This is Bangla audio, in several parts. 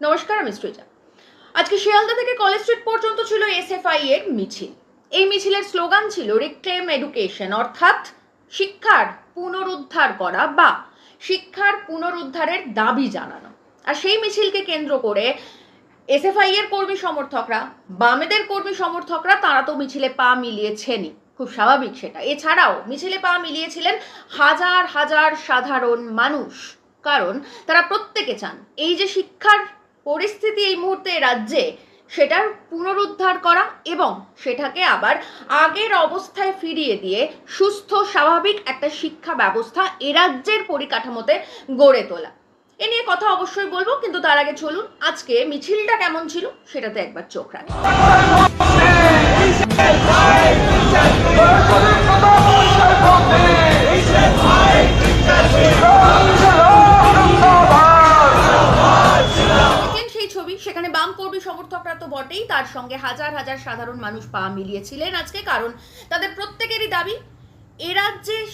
নমস্কার, আমি সৃজা। আজকে শিয়ালদা থেকে কলেজ স্ট্রিট পর্যন্ত ছিল এসএফআই এর মিছিল। এই মিছিলের স্লোগান ছিল রিক্লেম এডুকেশন অর্থাৎ শিক্ষার পুনরুদ্ধার করা বা শিক্ষার পুনরুদ্ধারের দাবি জানানো। আর সেই মিছিলকে কেন্দ্র করে এসএফআই এর কর্মী সমর্থকরা, বামেদের কর্মী সমর্থকরা, তারা তো মিছিলে পা মিলিয়েছেনই। খুব স্বাভাবিক সেটা। এছাড়াও মিছিলে পা মিলিয়েছিলেন হাজার হাজার সাধারণ মানুষ। কারণ তারা প্রত্যেকে চান, এই যে শিক্ষার পরিস্থিতি এই মুহূর্তে রাজ্যে সেটার পুনরুদ্ধার করা এবং সেটাকে আবার আগের অবস্থায় ফিরিয়ে দিয়ে সুস্থ স্বাভাবিক একটা শিক্ষা ব্যবস্থা এ রাজ্যের পরিকাঠামোতে গড়ে তোলা এ নিয়ে কথা অবশ্যই বলব কিন্তু তার আগে চলুন আজকে মিছিলটা কেমন ছিল সেটাতে একবার চোখ রাখি বটেই তার সঙ্গে হাজার হাজার সাধারণ মানুষ পা মিলিয়েছিলেন আজকে, কারণ তাদের প্রত্যেকেরই দাবি, এ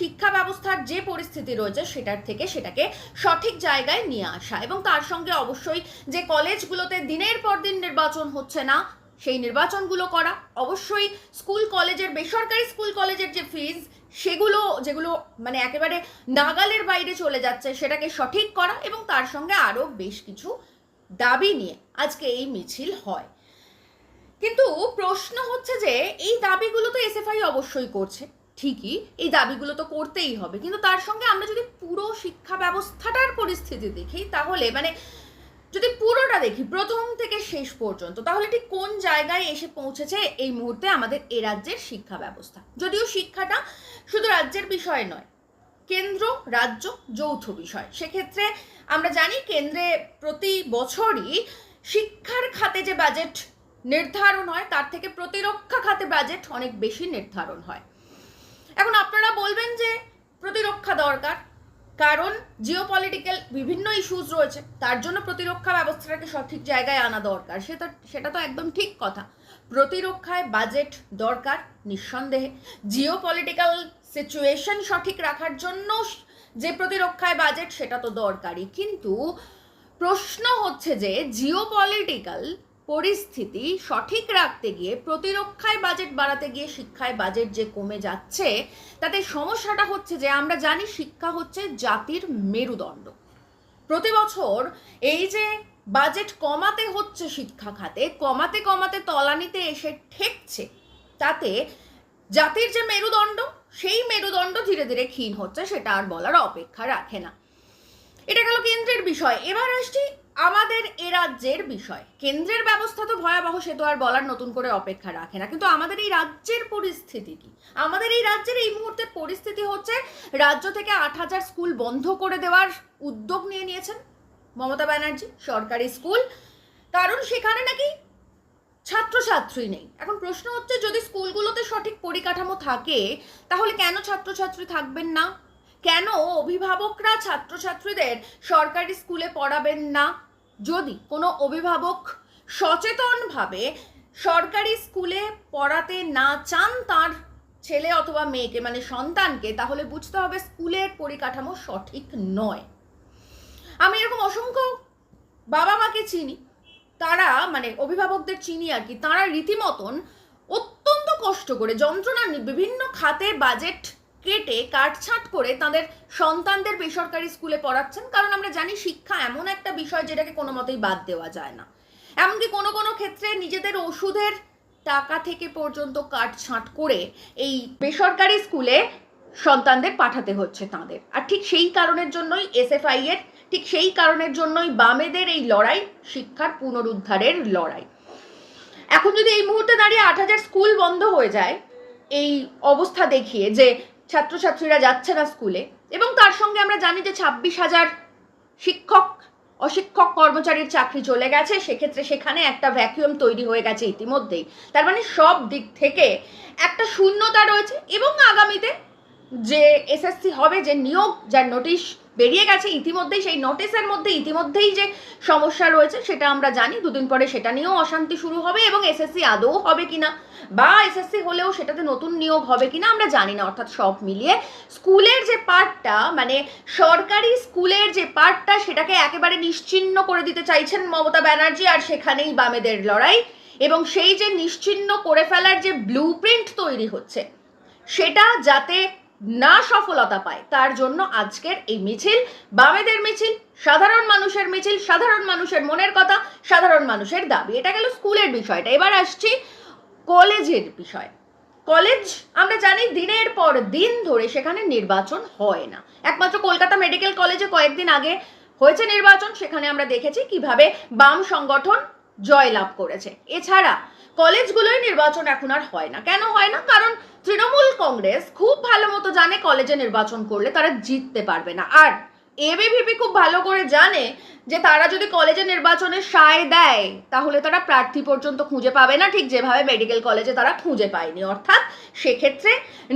শিক্ষা ব্যবস্থার যে পরিস্থিতি রয়েছে সেটার থেকে সেটাকে সঠিক জায়গায় নিয়ে আসা। এবং তার সঙ্গে অবশ্যই যে কলেজগুলোতে দিনের পর দিন নির্বাচন হচ্ছে না, সেই নির্বাচনগুলো করা। অবশ্যই স্কুল কলেজের, বেসরকারি স্কুল কলেজের যে ফিজ সেগুলো, যেগুলো মানে একেবারে নাগালের বাইরে চলে যাচ্ছে, সেটাকে সঠিক করা এবং তার সঙ্গে আরও বেশ কিছু দাবি নিয়ে আজকে এই মিছিল হয়। কিন্তু প্রশ্ন হচ্ছে যে, এই দাবিগুলো তো এসএফআই অবশ্যই করছে। ঠিকই, এই দাবিগুলো তো করতেই হবে। কিন্তু তার সঙ্গে আমরা যদি পুরো শিক্ষা ব্যবস্থাটার পরিস্থিতি দেখি, তাহলে মানে যদি পুরোটা দেখি, প্রথম থেকে শেষ পর্যন্ত, তাহলে ঠিক কোন জায়গায় এসে পৌঁছেছে এই মুহূর্তে আমাদের এ রাজ্যের শিক্ষা ব্যবস্থা? যদিও শিক্ষাটা শুধু রাজ্যের বিষয় নয়, কেন্দ্র, রাজ্য, যৌথ বিষয়। সেক্ষেত্রে আমরা জানি কেন্দ্রে প্রতি বছরই শিক্ষার খাতে যে বাজেট নির্ধারণ হয়, তার থেকে প্রতিরক্ষা খাতে বাজেট অনেক বেশি নির্ধারণ হয়। এখন আপনারা বলবেন যে প্রতিরক্ষা দরকার, কারণ জিওপলিটিক্যাল বিভিন্ন ইস্যুস রয়েছে, তার জন্য প্রতিরক্ষা ব্যবস্থাটাকে সঠিক জায়গায় আনা দরকার, সেটা সেটা তো একদম ঠিক কথা। প্রতিরক্ষায় বাজেট দরকার নিঃসন্দেহে। জিওপলিটিক্যাল সিচুয়েশন সঠিক রাখার জন্য যে প্রতিরক্ষায় বাজেট সেটা তো দরকারই। কিন্তু প্রশ্ন হচ্ছে যে জিওপলিটিক্যাল পরিস্থিতি সঠিক রাখতে গিয়ে, প্রতিরক্ষায় বাজেট বাড়াতে গিয়ে, শিক্ষায় বাজেট যে কমে যাচ্ছে, তাতে সমস্যাটা হচ্ছে যে, আমরা জানি শিক্ষা হচ্ছে জাতির মেরুদণ্ড। প্রতি বছর এই যে বাজেট কমাতে হচ্ছে শিক্ষা খাতে, কমাতে কমাতে তলানিতে এসে ঠেকছে, তাতে জাতির যে মেরুদণ্ড, সেই মেরুদণ্ড ধীরে ধীরে ক্ষীণ হচ্ছে, সেটা আর বলার অপেক্ষা রাখে না। এটা গেল কেন্দ্রের বিষয়। এবার আসছি আমাদের এ রাজ্যের বিষয়। কেন্দ্রের ব্যবস্থা তো ভয়াবহ, সে তো আর বলার নতুন করে অপেক্ষা রাখে না। কিন্তু আমাদের এই রাজ্যের পরিস্থিতি কি? আমাদের এই রাজ্যের এই মুহূর্তের পরিস্থিতি হচ্ছে, রাজ্য থেকে আট হাজার স্কুল বন্ধ করে দেওয়ার উদ্যোগ নিয়ে নিয়েছেন মমতা ব্যানার্জি, সরকারি স্কুল। কারণ সেখানে নাকি ছাত্রছাত্রী নেই। এখন প্রশ্ন হচ্ছে, যদি স্কুলগুলোতে সঠিক পরিকাঠামো থাকে, তাহলে কেন ছাত্রছাত্রী থাকবেন না? কেন অভিভাবকরা ছাত্রছাত্রীদের সরকারি স্কুলে পড়াবেন না? যদি কোনো অভিভাবক সচেতনভাবে সরকারি স্কুলে পড়াতে না চান তার ছেলে অথবা মেয়েকে মানে সন্তানকে, তাহলে বুঝতে হবে স্কুলের পরিকাঠামো সঠিক নয়। আমি এরকম অসংখ্য বাবা মাকে চিনি, তারা মানে অভিভাবকদের চিনি আর কি, তারা রীতিমতন অত্যন্ত কষ্ট করে যন্ত্রণা বিভিন্ন খাতে বাজেট কেটে কাটছাঁট করে তাদের সন্তানদের বেসরকারি স্কুলে পড়াচ্ছেন। কারণ আমরা জানি শিক্ষা এমন একটা বিষয় যেটাকে কোনো মতেই বাদ দেওয়া যায় না। এমনকি কোনো কোনো ক্ষেত্রে নিজেদের ওষুধের টাকা থেকে পর্যন্ত কাটছাঁট করে এই বেসরকারি স্কুলে সন্তানদের পাঠাতে হচ্ছে তাদের। আর ঠিক সেই কারণের জন্যই এসএফআই এর ঠিক সেই কারণের জন্যই বামেদের এই লড়াই, শিক্ষার পুনরুদ্ধারের লড়াই। এখন যদি এই মুহূর্তে দাঁড়িয়ে আট হাজার স্কুল বন্ধ হয়ে যায়, এই অবস্থা দেখিয়ে যে ছাত্রছাত্রীরা যাচ্ছে না স্কুলে এবং তার সঙ্গে আমরা জানি যে ছাব্বিশ হাজার শিক্ষক, অশিক্ষক কর্মচারীর চাকরি চলে গেছে। সেক্ষেত্রে সেখানে একটা ভ্যাকুয়াম তৈরি হয়ে গেছে ইতিমধ্যেই। তার মানে সব দিক থেকে একটা শূন্যতা রয়েছে এবং আগামীতে যে এসএসসি হবে, যে নিয়োগ, যার নোটিশ বেরিয়ে গেছে। ইতিমধ্যেই সেই নোটিসের মধ্যে, ইতিমধ্যেই যে সমস্যা রয়েছে, সেটা আমরা জানি। দুদিন পরে সেটা নিয়েও অশান্তি শুরু হবে এবং এসএসসি আদৌ হবে কিনা বা এসএসসি হলেও সেটাতে নতুন নিয়োগ হবে কিনা আমরা জানি না। অর্থাৎ সব মিলিয়ে স্কুলের যে পার্টটা মানে সরকারি স্কুলের যে পার্টটা, সেটাকে একেবারে নিশ্চিহ্ন করে দিতে চাইছেন মমতা ব্যানার্জি আর সেখানেই বামেদের লড়াই এবং সেই যে নিশ্চিহ্ন করে ফেলার যে ব্লু তৈরি হচ্ছে, সেটা যাতে না সফলতা পায়, তার জন্য আজকের এই মিছিল, বামেদের মিছিল, সাধারণ মানুষের মিছিল, সাধারণ মানুষের মনের কথা, সাধারণ মানুষের দাবি। এটা গেল স্কুলের বিষয়টা। এবার আসছি কলেজের বিষয়। কলেজ, আমরা জানি দিনের পর দিন ধরে সেখানে নির্বাচন হয় না। একমাত্র কলকাতা মেডিকেল কলেজে কয়েকদিন আগে হয়েছে নির্বাচন, সেখানে আমরা দেখেছি কীভাবে বাম সংগঠন জয়লাভ করেছে। এছাড়া কলেজগুলোয় নির্বাচন এখন আর হয় না। কেন হয় না? কারণ তৃণমূল কংগ্রেস খুব ভালো মতো জানে কলেজে নির্বাচন করলে তারা জিততে পারবে না। আর এবিভিপি খুব ভালো করে জানে যে তারা যদি কলেজে নির্বাচনে সায় দেয়, তাহলে তারা প্রার্থী পর্যন্ত খুঁজে পাবে না ঠিক যেভাবে মেডিকেল কলেজে তারা খুঁজে পায়নি। অর্থাৎ সেক্ষেত্রে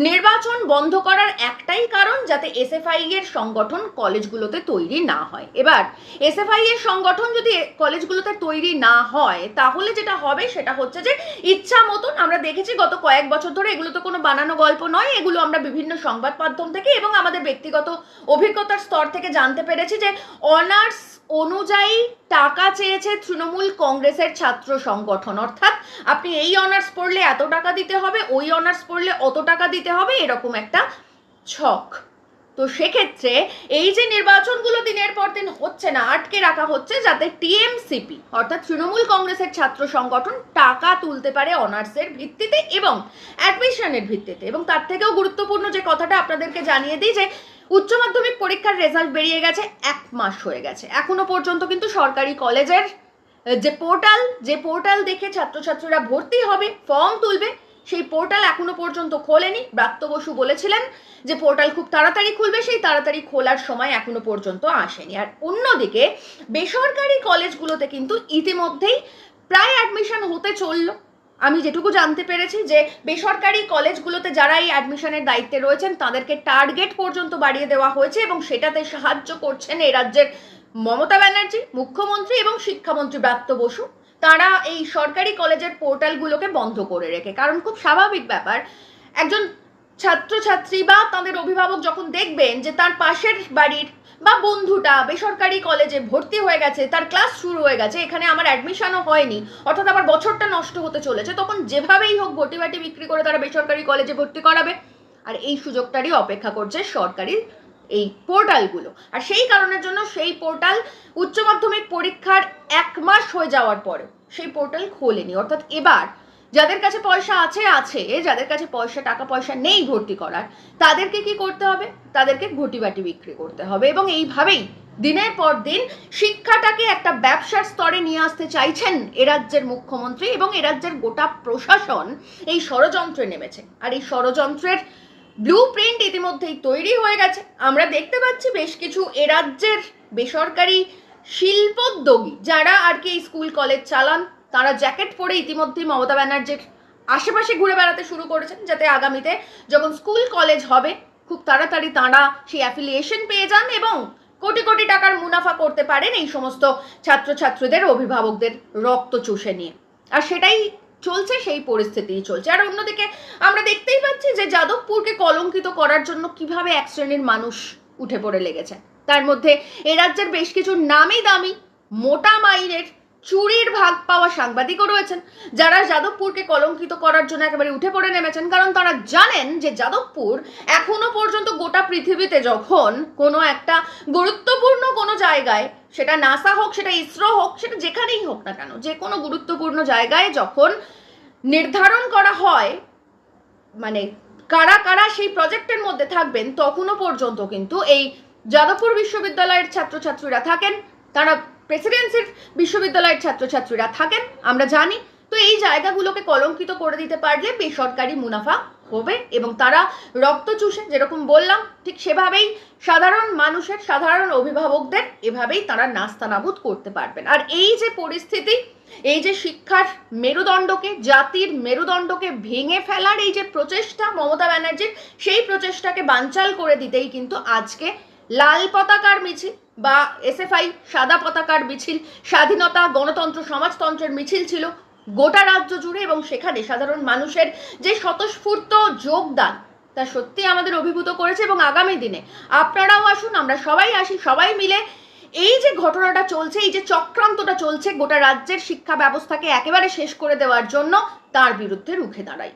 নির্বাচন বন্ধ করার একটাই কারণ যাতে এসএফআই এর সংগঠন কলেজগুলোতে তৈরি না হয়। এবার, এসএফআই এর সংগঠন যদি কলেজগুলোতে তৈরি না হয়, তাহলে যেটা হবে সেটা হচ্ছে যে ইচ্ছা মতন আমরা দেখেছি গত কয়েক বছর ধরে এগুলো তো কোনো বানানো গল্প নয়, এগুলো আমরা বিভিন্ন সংবাদ মাধ্যম থেকে এবং আমাদের ব্যক্তিগত অভিজ্ঞতার স্তর থেকে জানতে পেরেছি যে অনার্স অনুযায়ী টাকা চেয়েছে তৃণমূল কংগ্রেসের ছাত্র সংগঠন। অর্থাৎ আপনি এই অনার্স পড়লে এত টাকা দিতে হবে, ওই অনার্স পড়লে অত টাকা দিতে হবে, এরকম একটা ছক। তো সেক্ষেত্রে এই যে নির্বাচনগুলো দিনের পর দিন হচ্ছে না, আটকে রাখা হচ্ছে, যাতে টিএমসিপি, অর্থাৎ তৃণমূল কংগ্রেসের ছাত্র সংগঠন, টাকা তুলতে পারে অনার্সের ভিত্তিতে এবং অ্যাডমিশনের ভিত্তিতে। এবং তার থেকেও গুরুত্বপূর্ণ যে কথাটা আপনাদেরকে জানিয়ে দিই যে উচ্চ মাধ্যমিক পরীক্ষার রেজাল্ট বেরিয়ে গেছে, এক মাস হয়ে গেছে। এখনও পর্যন্ত কিন্তু সরকারি কলেজের, যে পোর্টাল যে পোর্টাল দেখে ছাত্রছাত্রীরা ভর্তি হবে ফর্ম তুলবে, সেই পোর্টাল এখনও পর্যন্ত খোলেনি। ব্রাত্য বসু বলেছিলেন যে পোর্টাল খুব তাড়াতাড়ি খুলবে, সেই তাড়াতাড়ি খোলার সময় এখনও পর্যন্ত আসেনি। আর অন্যদিকে বেসরকারি কলেজগুলোতে কিন্তু ইতিমধ্যেই প্রায় অ্যাডমিশন হতে চলল। আমি যেটুকু জানতে পেরেছি যে বেসরকারি কলেজগুলোতে যারা এই অ্যাডমিশনের দায়িত্বে রয়েছেন, তাদেরকে টার্গেট পর্যন্ত বাড়িয়ে দেওয়া হয়েছে এবং সেটাতে সাহায্য করছেন এই রাজ্যের মমতা ব্যানার্জি, মুখ্যমন্ত্রী এবং শিক্ষামন্ত্রী ব্রাত্য বসু। তারা এই সরকারি কলেজের পোর্টালগুলোকে বন্ধ করে রেখে, কারণ খুব স্বাভাবিক ব্যাপার, একজন ছাত্রছাত্রী বা তাদের অভিভাবক যখন দেখবেন যে তার পাশের বাড়ির বা বন্ধুটা বেসরকারি কলেজে ভর্তি হয়ে গেছে, তার ক্লাস শুরু হয়ে গেছে, এখানে আমার অ্যাডমিশনও হয়নি, অর্থাৎ আমার বছরটা নষ্ট হতে চলেছে, তখন যেভাবেই হোক ঘটি বাটি বিক্রি করে তারা বেসরকারি কলেজে ভর্তি করাবে। আর এই সুযোগটারই অপেক্ষা করছে সরকারি এই পোর্টালগুলো। আর সেই কারণের জন্য সেই পোর্টাল উচ্চ মাধ্যমিক পরীক্ষার এক মাস হয়ে যাওয়ার পরেও সেই পোর্টাল খোলেনি। অর্থাৎ এবার যাদের কাছে পয়সা আছে আছে। যাদের কাছে পয়সা, টাকা, পয়সা নেই ভর্তি করার, তাদেরকে কি করতে হবে? তাদেরকে ঘটি বাটি বিক্রি করতে হবে। এবং এইভাবেই দিনের পর দিন শিক্ষাটাকে একটা ব্যবসার স্তরে নিয়ে আসতে চাইছেন এ রাজ্যের মুখ্যমন্ত্রী এবং এ রাজ্যের গোটা প্রশাসন এই ষড়যন্ত্রে নেমেছে। আর এই ষড়যন্ত্রের ব্লু প্রিন্ট ইতিমধ্যেই তৈরি হয়ে গেছে। আমরা দেখতে পাচ্ছি বেশ কিছু এ রাজ্যের বেসরকারি শিল্পোদ্যোগী যারা আর কি স্কুল কলেজ চালান তারা জ্যাকেট পরে ইতিমধ্যেই মমতা ব্যানার্জির আশেপাশে ঘুরে বেড়াতে শুরু করেছেন, যাতে আগামীতে যখন স্কুল, কলেজ হবে, খুব তাড়াতাড়ি তাঁরা সেই অ্যাফিলিয়েশন পেয়ে যান এবং কোটি কোটি টাকার মুনাফা করতে পারেন এই সমস্ত ছাত্রছাত্রীদের, অভিভাবকদের রক্ত চুষে নিয়ে। আর সেটাই চলছে, সেই পরিস্থিতিই চলছে। আর অন্যদিকে আমরা দেখতেই পাচ্ছি যে যাদবপুরকে কলঙ্কিত করার জন্য কীভাবে এক শ্রেণির মানুষ উঠে পড়ে লেগেছে। তার মধ্যে এ রাজ্যের বেশ কিছু নামি দামি, মোটা মাইনের চুরির ভাগ পাওয়া সাংবাদিকও রয়েছেন, যারা যাদবপুরকে কলঙ্কিত করার জন্য একেবারে উঠে পড়ে নেমেছেন, কারণ তারা জানেন যে যাদবপুর এখনও পর্যন্ত গোটা পৃথিবীতে যখন কোনো একটা গুরুত্বপূর্ণ কোনো জায়গায়, সেটা নাসা হোক, সেটা ইসরো হোক, সেটা যেখানেই হোক না কেন, যে কোনো গুরুত্বপূর্ণ জায়গায় যখন নির্ধারণ করা হয় মানে কারা কারা সেই প্রজেক্টের মধ্যে থাকবেন তখনও পর্যন্ত কিন্তু এই যাদবপুর বিশ্ববিদ্যালয়ের ছাত্রছাত্রীরা থাকেন, তারা প্রেসিডেন্সির বিশ্ববিদ্যালয়ের ছাত্রছাত্রীরা থাকেন, আমরা জানি। তো এই জায়গাগুলোকে কলঙ্কিত করে দিতে পারলে বেসরকারি মুনাফা হবে এবং তারা রক্ত চুষে, যেরকম বললাম, ঠিক সেভাবেই সাধারণ মানুষের, সাধারণ অভিভাবকদের এভাবেই তারা নাস্তানাবুদ করতে পারবেন। আর এই যে পরিস্থিতি, এই যে শিক্ষার মেরুদণ্ডকে, জাতির মেরুদণ্ডকে ভেঙে ফেলার এই যে প্রচেষ্টা মমতা ব্যানার্জির, সেই প্রচেষ্টাকে বানচাল করে দিতেই কিন্তু আজকে লাল পতাকার মিছিল বা এসএফআই, সাদা পতাকার মিছিল, স্বাধীনতা, গণতন্ত্র, সমাজতন্ত্রের মিছিল ছিল গোটা রাজ্য জুড়ে এবং সেখানে সাধারণ মানুষের যে স্বতঃস্ফূর্ত যোগদান, তা সত্যি আমাদের অভিভূত করেছে এবং আগামী দিনে আপনারাও আসুন, আমরা সবাই আসি, সবাই মিলে এই যে ঘটনাটা চলছে, এই যে চক্রান্তটা চলছে গোটা রাজ্যের শিক্ষা ব্যবস্থাকে একেবারে শেষ করে দেওয়ার জন্য, তার বিরুদ্ধে রুখে দাঁড়াই।